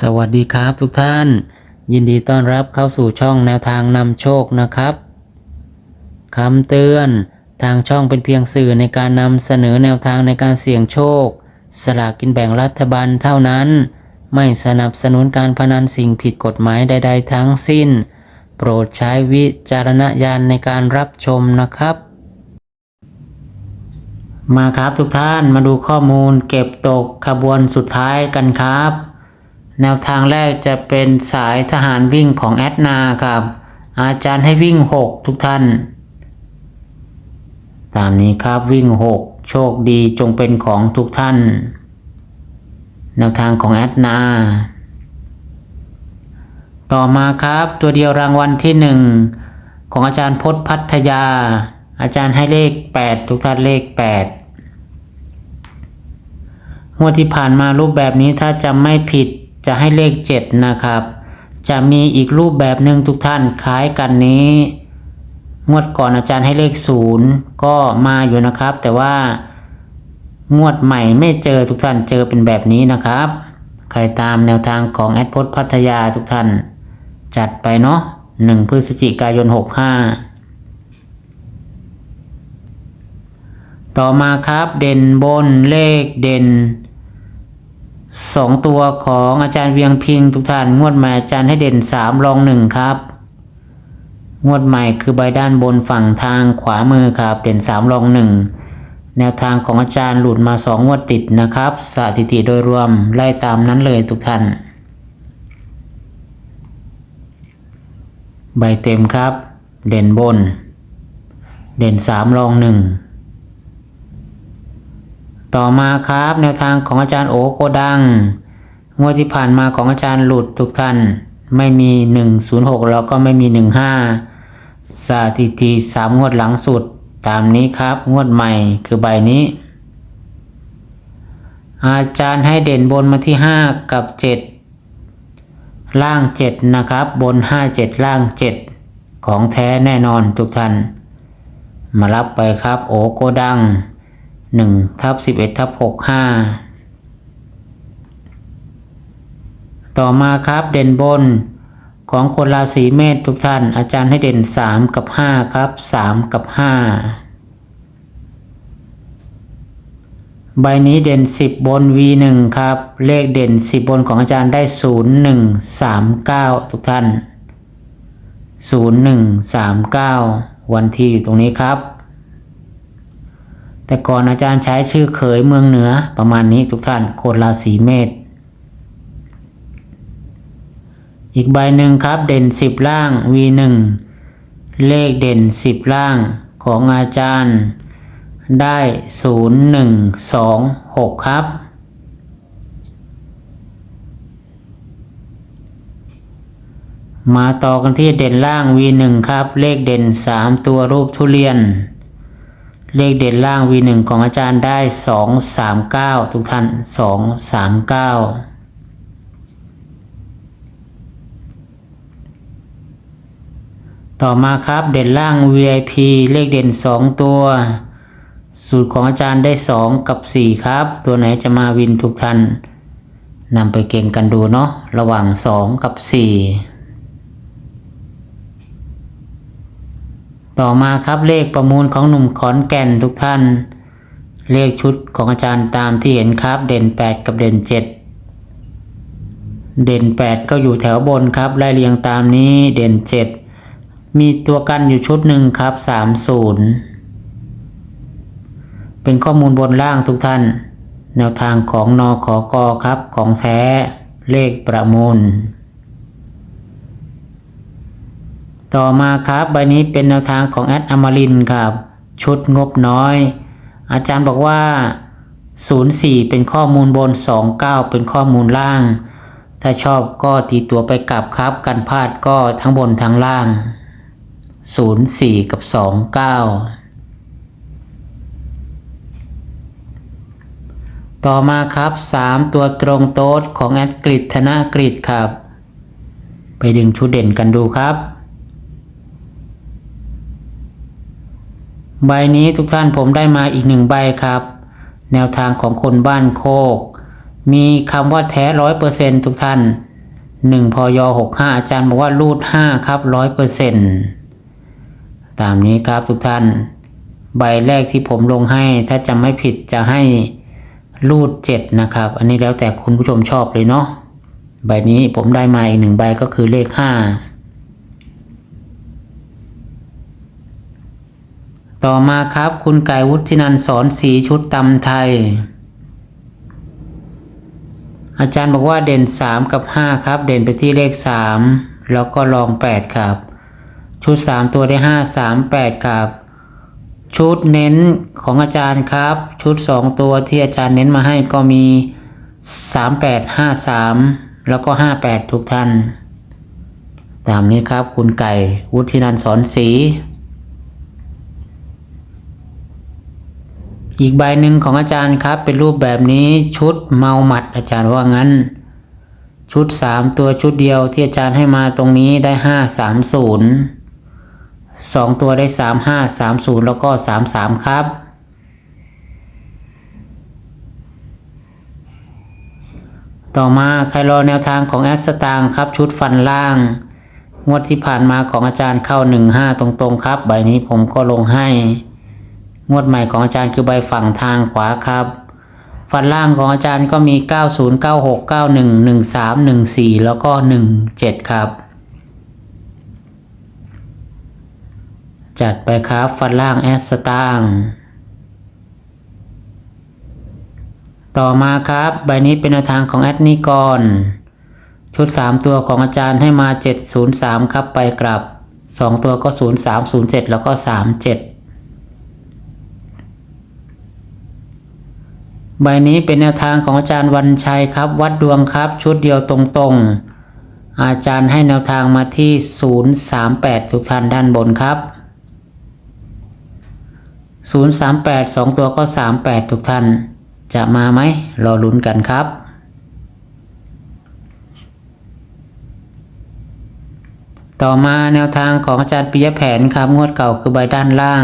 สวัสดีครับทุกท่าน ยินดีต้อนรับเข้าสู่ช่องแนวทางนำโชคนะครับคำเตือนทางช่องเป็นเพียงสื่อในการนำเสนอแนวทางในการเสี่ยงโชค สลากกินแบ่งรัฐบาลเท่านั้น ไม่สนับสนุนการพนันสิ่งผิดกฎหมายใด ๆ ทั้งสิ้น โปรดใช้วิจารณญาณในการรับชมนะครับ มาครับทุกท่านมาดูข้อมูลเก็บตกขบวนสุดท้ายกันครับ แนวทางแรกจะเป็นสายทหารวิ่งของแอดนาครับ อาจารย์ให้วิ่ง 6 ทุกท่าน ตามนี้ครับวิ่ง 6 โชคดีจงเป็นของทุกท่าน แนวทางของแอดนา ต่อมาครับตัวเดียวรางวัลที่ 1 ของอาจารย์พจน์พัทยา อาจารย์ให้เลข 8 ทุกท่านเลข 8งวดที่ผ่านมารูปแบบนี้ถ้าจำไม่ผิด จะให้เลข 7 นะครับ จะมีอีกรูปแบบหนึ่งทุกท่านคล้ายกันนี้ งวดก่อนอาจารย์ให้เลข 0 ก็มาอยู่นะครับ แต่ว่างวดใหม่ไม่เจอทุกท่านเจอเป็นแบบนี้นะครับ ใครตามแนวทางของแอดพจน์พัทยาทุกท่าน จัดไปเนาะ1พฤศจิกายน 65ต่อมาครับเด่นบนเลขเด่น สองตัวของอาจารย์เวียงพิงทุกท่านงวดใหม่อาจารย์ให้เด่นสามรองหนึ่งครับ งวดใหม่คือใบด้านบนฝั่งทางขวามือครับ เด่นสามรองหนึ่งแนวทางของอาจารย์หลุดมาสองงวดติดนะครับสถิติโดยรวมไล่ตามนั้นเลยทุกท่าน ใบเต็มครับ เด่นบน เด่นสามรองหนึ่ง ต่อมาครับแนวทางของอาจารย์โอโกดัง งวดที่ผ่านมาของอาจารย์หลุดทุกท่าน ไม่มี 106 แล้วก็ไม่มี 15 สถิติสามงวดหลังสุด ตามนี้ครับงวดใหม่คือใบนี้ อาจารย์ให้เด่นบนมาที่ 5 กับ 7 ล่าง 7 นะครับ บน 5 7 ล่าง 7 ของแท้แน่นอนทุกท่าน มารับไปครับโอโกดัง หนึ่งทับสิบเอ็ดทับหกห้าต่อมาครับเด่นบนของคนราศีเมษทุกท่าน อาจารย์ให้เด่นสามกับห้าครับสามกับห้าใบนี้เด่นสิบบน V หนึ่งครับ เลขเด่นสิบบนของอาจารย์ได้ศูนย์หนึ่งสามเก้าทุกท่านศูนย์หนึ่งสามเก้าวันที่อยู่ตรงนี้ครับ แต่ก่อนอาจารย์ใช้ชื่อเขยเมืองเหนือประมาณนี้ทุกท่านโคนราศีเมษอีกใบหนึ่งครับเด่นสิบล่าง V1 เลขเด่นสิบล่างของอาจารย์ได้ศูนย์หนึ่งสองหกครับ มาต่อกันที่เด่นล่าง V1 ครับ เลขเด่นสามตัวรูปทุเรียน เลขเด่นล่าง V1 ของอาจารย์ได้ 239 ทุกท่าน 239ต่อมาครับเด่นล่าง VIP เลขเด่น 2 ตัว สูตรของอาจารย์ได้ 2 กับ 4 ครับ ตัวไหนจะมาวินทุกท่านนำไปเก่งกันดูเนาะระหว่าง 2 กับ 4 ต่อมาครับเลขประมูลของหนุ่มขอนแก่นทุกท่าน เลขชุดของอาจารย์ตามที่เห็นครับ เด่น 8 กับเด่น 7 เด่น 8 ก็อยู่แถวบนครับไล่เรียงตามนี้เด่น 7 มีตัวกันอยู่ชุดหนึ่งครับ 30 เป็นข้อมูลบนล่างทุกท่าน แนวทางของนอขอกอครับของแท้เลขประมูล ต่อมาครับใบนี้เป็นแนวทางของแอดอมรินครับ ชุดงบน้อย อาจารย์บอกว่า 04 เป็นข้อมูลบน 29 เป็นข้อมูลล่าง ถ้าชอบก็ตีตัวไปกลับครับ กันพลาดก็ทั้งบนทั้งล่าง 04 กับ 29ต่อมาครับ 3 ตัวตรงโต๊ดของแอดกริดธนกริดครับ ไปดึงชุดเด่นกันดูครับ ใบนี้ทุกท่านผมได้มาอีกหนึ่งใบครับ แนวทางของคนบ้านโคก มีคำว่าแท้ร้อยเปอร์เซ็นทุกท่านหนึ่งพยหกห้าอาจารย์บอกว่ารูดห้าครับร้อยเปอร์เซ็นตามนี้ครับทุกท่าน ใบแรกที่ผมลงให้ถ้าจำไม่ผิดจะให้รูดเจ็ดนะครับ อันนี้แล้วแต่คุณผู้ชมชอบเลยเนาะใบนี้ผมได้มาอีกหนึ่งใบก็คือเลขห้า ต่อมาครับ คุณไก่วุฒินันสอนสีชุดตำไทย อาจารย์บอกว่าเด่นสามกับห้าครับ เด่นไปที่เลขสามแล้วก็ลองแปดครับ ชุดสามตัวได้ห้าสามแปดครับ ชุดเน้นของอาจารย์ครับ ชุดสองตัวที่อาจารย์เน้นมาให้ก็มีสามแปดห้าสามแล้วก็ห้าแปดทุกท่าน ตามนี้ครับคุณไก่วุฒินันสอนสี อีกใบหนึ่งของอาจารย์ครับ เป็นรูปแบบนี้ชุดเมาหมัดอาจารย์ว่างั้น ชุดสามตัวชุดเดียวที่อาจารย์ให้มาตรงนี้ได้ห้าสามศูนย์สองตัวได้สามห้าสามศูนย์แล้วก็สามสามครับ ต่อมาใครรอแนวทางของแอสตางค์ครับ ชุดฟันล่าง งวดที่ผ่านมาของอาจารย์เข้าหนึ่งห้าตรงๆ ครับ ใบนี้ผมก็ลงให้ งวดใหม่ของอาจารย์คือใบฝั่งทางขวาครับ ฟันล่างของอาจารย์ก็มี 90 96 91 13 14 แล้วก็ 17 ครับ จัดไปครับฟันล่างแอสตางต่อมาครับ ใบนี้เป็นแนวทางของแอดนิกรชุด 3 ตัวของอาจารย์ให้มา 703 ครับไปกลับ 2 ตัวก็ 0307 แล้วก็ 37 ใบนี้เป็นแนวทางของอาจารย์วันชัยครับ วัดดวงครับ ชุดเดียวตรงๆ อาจารย์ให้แนวทางมาที่ 038 ทุกท่านด้านบนครับ 038 2 ตัวก็ 38 ทุกท่าน จะมาไหมรอลุ้นกันครับต่อมาแนวทางของอาจารย์ปิยแผนครับงวดเก่าคือใบด้านล่าง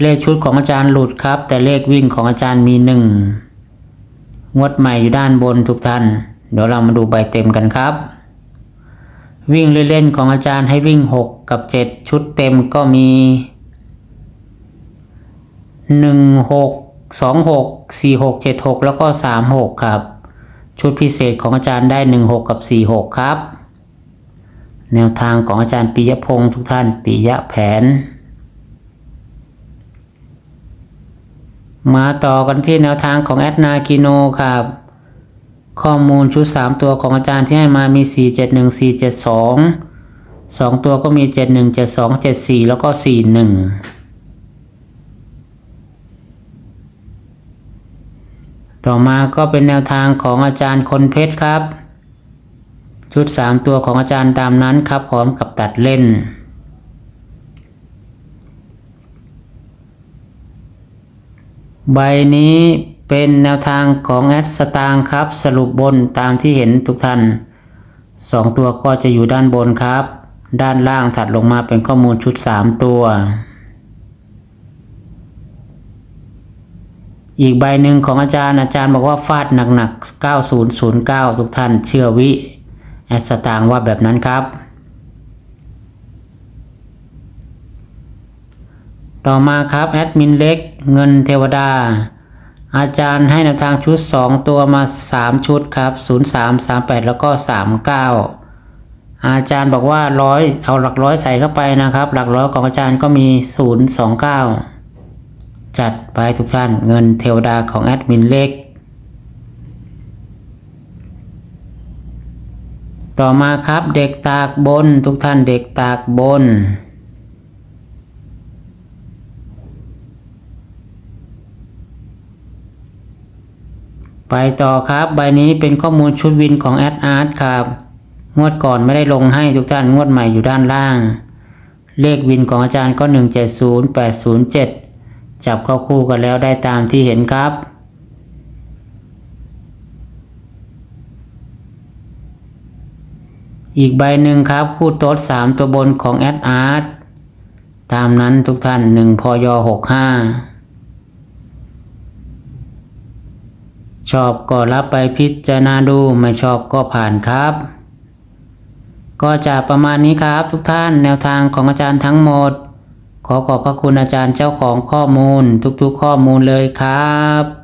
เลขชุดของอาจารย์หลุดครับ แต่เลขวิ่งของอาจารย์มีหนึ่งงวดใหม่อยู่ด้านบนทุกท่าน เดี๋ยวเรามาดูใบเต็มกันครับ วิ่งเล่นๆของอาจารย์ให้วิ่ง 6 กับ 7 ชุดเต็มก็มี 1 6 2 6 4 6 7 6 แล้วก็ 3 6 ครับ ชุดพิเศษของอาจารย์ได้ 1 6 กับ 4 6 ครับ แนวทางของอาจารย์ปิยพงศ์ทุกท่านปิยะแผน มาต่อกันที่แนวทางของแอดนากิโนครับ ข้อมูลชุด 3 ตัวของอาจารย์ที่ให้มามี 4 7 1 4 7 2 2 ตัวก็มี 7 1 7 2 7 4 แล้วก็ 4 1 ต่อมาก็เป็นแนวทางของอาจารย์คนเพชรครับ ชุด 3 ตัวของอาจารย์ตามนั้นครับพร้อมกับตัดเล่น ใบนี้เป็นแนวทางของแอดสตางค์ครับ สรุปบนตามที่เห็นทุกท่าน2ตัวก็จะอยู่ด้านบนครับ ด้านล่างถัดลงมาเป็นข้อมูลชุด3ตัว อีกใบหนึ่งของอาจารย์อาจารย์บอกว่าฟาดหนักๆ 9009 ทุกท่านเชื่อวิแอดสตางค์ว่าแบบนั้นครับ ต่อมาครับแอดมินเล็ก เงินเทวดา อาจารย์ให้แนวทางชุด 2 ตัวมา 3 ชุดครับ 03 38 แล้วก็ 39 อาจารย์บอกว่าร้อยเอาหลักร้อยใส่เข้าไปนะครับ หลักร้อยของอาจารย์ก็มี 029 จัดไปทุกท่านเงินเทวดาของแอดมินเล็กต่อมาครับเด็กตากบนทุกท่านเด็กตากบน ไปต่อครับ ใบนี้เป็นข้อมูลชุดวินของแอดอาร์ตครับ งวดก่อนไม่ได้ลงให้ทุกท่านงวดใหม่อยู่ด้านล่าง เลขวินของอาจารย์ก็ 170807 จับเข้าคู่กันแล้วได้ตามที่เห็นครับอีกใบหนึ่งครับ คู่โต๊ด3 ตัวบนของแอดอาร์ตตามนั้นทุกท่าน 1 พย 65 ชอบก็รับไปพิจารณาดูไม่ชอบก็ผ่านครับ ก็จะประมาณนี้ครับทุกท่านแนวทางของอาจารย์ทั้งหมด ขอขอบพระคุณอาจารย์เจ้าของข้อมูลทุกๆข้อมูลเลยครับ